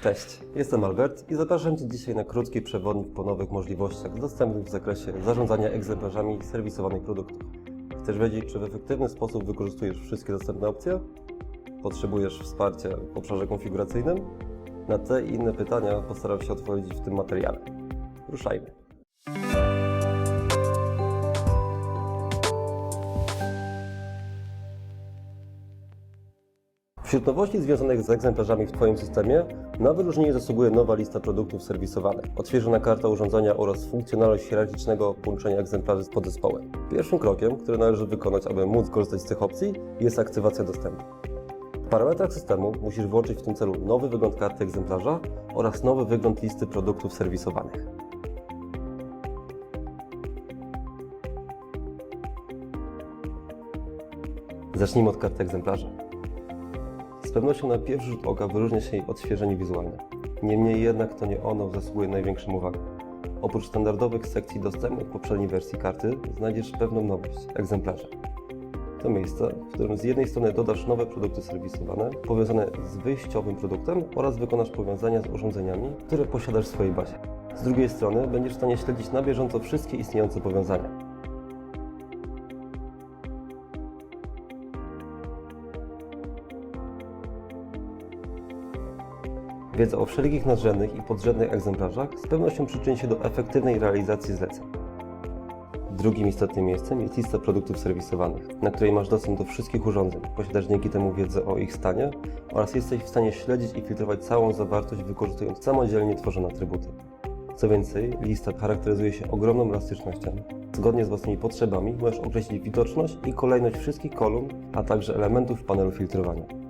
Cześć, jestem Albert i zapraszam Cię dzisiaj na krótki przewodnik po nowych możliwościach dostępnych w zakresie zarządzania egzemplarzami serwisowanych produktów. Chcesz wiedzieć, czy w efektywny sposób wykorzystujesz wszystkie dostępne opcje? Potrzebujesz wsparcia w obszarze konfiguracyjnym? Na te i inne pytania postaram się odpowiedzieć w tym materiale. Ruszajmy. Wśród nowości związanych z egzemplarzami w Twoim systemie na wyróżnienie zasługuje nowa lista produktów serwisowanych, odświeżona karta urządzenia oraz funkcjonalność hierarchicznego połączenia egzemplarzy z podzespołem. Pierwszym krokiem, który należy wykonać, aby móc korzystać z tych opcji, jest aktywacja dostępu. W parametrach systemu musisz włączyć w tym celu nowy wygląd karty egzemplarza oraz nowy wygląd listy produktów serwisowanych. Zacznijmy od karty egzemplarza. Z pewnością na pierwszy rzut oka wyróżnia się jej odświeżenie wizualne. Niemniej jednak to nie ono zasługuje największą uwagę. Oprócz standardowych sekcji dostępnych w poprzedniej wersji karty, znajdziesz pewną nowość – egzemplarze. To miejsce, w którym z jednej strony dodasz nowe produkty serwisowane, powiązane z wyjściowym produktem oraz wykonasz powiązania z urządzeniami, które posiadasz w swojej bazie. Z drugiej strony będziesz w stanie śledzić na bieżąco wszystkie istniejące powiązania. Wiedza o wszelkich nadrzędnych i podrzędnych egzemplarzach z pewnością przyczyni się do efektywnej realizacji zleceń. Drugim istotnym miejscem jest lista produktów serwisowanych, na której masz dostęp do wszystkich urządzeń, posiadasz dzięki temu wiedzę o ich stanie oraz jesteś w stanie śledzić i filtrować całą zawartość wykorzystując samodzielnie tworzone atrybuty. Co więcej, lista charakteryzuje się ogromną elastycznością. Zgodnie z własnymi potrzebami możesz określić widoczność i kolejność wszystkich kolumn, a także elementów w panelu filtrowania.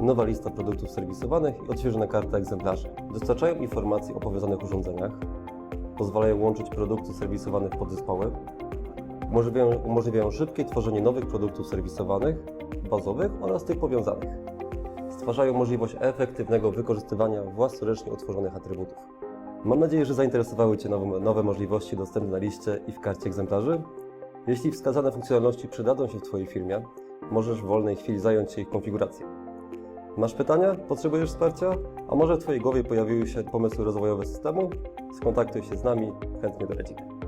Nowa lista produktów serwisowanych i odświeżona karta egzemplarzy. Dostarczają informacji o powiązanych urządzeniach, pozwalają łączyć produkty serwisowane w podzespoły, umożliwiają, umożliwiają szybkie tworzenie nowych produktów serwisowanych, bazowych oraz tych powiązanych. Stwarzają możliwość efektywnego wykorzystywania własnoręcznie utworzonych atrybutów. Mam nadzieję, że zainteresowały Cię nowe, nowe możliwości dostępne na liście i w karcie egzemplarzy. Jeśli wskazane funkcjonalności przydadzą się w Twojej firmie, możesz w wolnej chwili zająć się ich konfiguracją. Masz pytania? Potrzebujesz wsparcia? A może w Twojej głowie pojawiły się pomysły rozwojowe systemu? Skontaktuj się z nami, chętnie doradzimy.